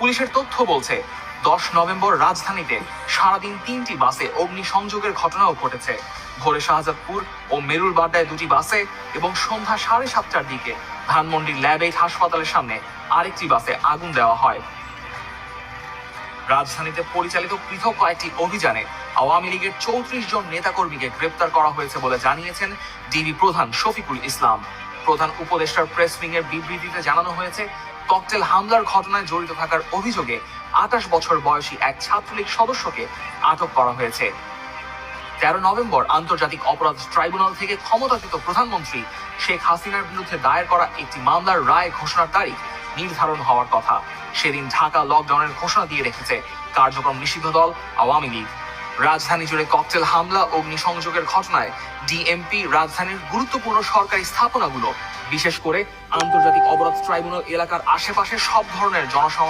পুলিশের তথ্য বলছে, দশ নভেম্বর রাজধানীতে সারাদিন তিনটি বাসে অগ্নিসংযোগের ঘটনাও ঘটেছে। ভোরে শাহজাদপুর ও মেরুল বাড্ডায় দুটি বাসে এবং সন্ধ্যা সাড়ে সাতটার দিকে ধানমন্ডির ল্যাব এইট হাসপাতালের সামনে আরেকটি বাসে আগুন দেওয়া হয়। রাজধানীতে পরিচালিত পৃথক কয়েকটি অভিযানে আওয়ামী লীগের চৌত্রিশ জন নেতাকর্মীকে গ্রেপ্তার করা হয়েছে বলে জানিয়েছেন ডিবি প্রধান শফিকুল ইসলাম। প্রধান উপদেষ্টার প্রেস উইং এর বিবৃতিতে জানানো হয়েছে ককটেল হামলার ঘটনায় জড়িত থাকার অভিযোগে আঠাশ বছর বয়সী এক ছাত্রলীগ সদস্যকে আটক করা হয়েছে। তেরো নভেম্বর আন্তর্জাতিক অপরাধ ট্রাইব্যুনাল থেকে ক্ষমতাচ্যুত প্রধানমন্ত্রী শেখ হাসিনার বিরুদ্ধে দায়ের করা একটি মামলার রায় ঘোষণার তারিখ নির্ধারণ হওয়ার কথা। সেদিন ঢাকা লকডাউনের ঘোষণা দিয়ে রেখেছে কার্যক্রম নিষিদ্ধ দল আওয়ামী লীগ। রাজধানী জুড়ে ককটেল হামলা, অগ্নিসংযোগের ঘটনায় ডিএমপি রাজধানীর গুরুত্বপূর্ণ সরকারি স্থাপনাগুলো, বিশেষ করে আন্তর্জাতিক অপরাধ ট্রাইব্যুনাল এলাকার আশেপাশে সব ধরনের জনসমাবেশ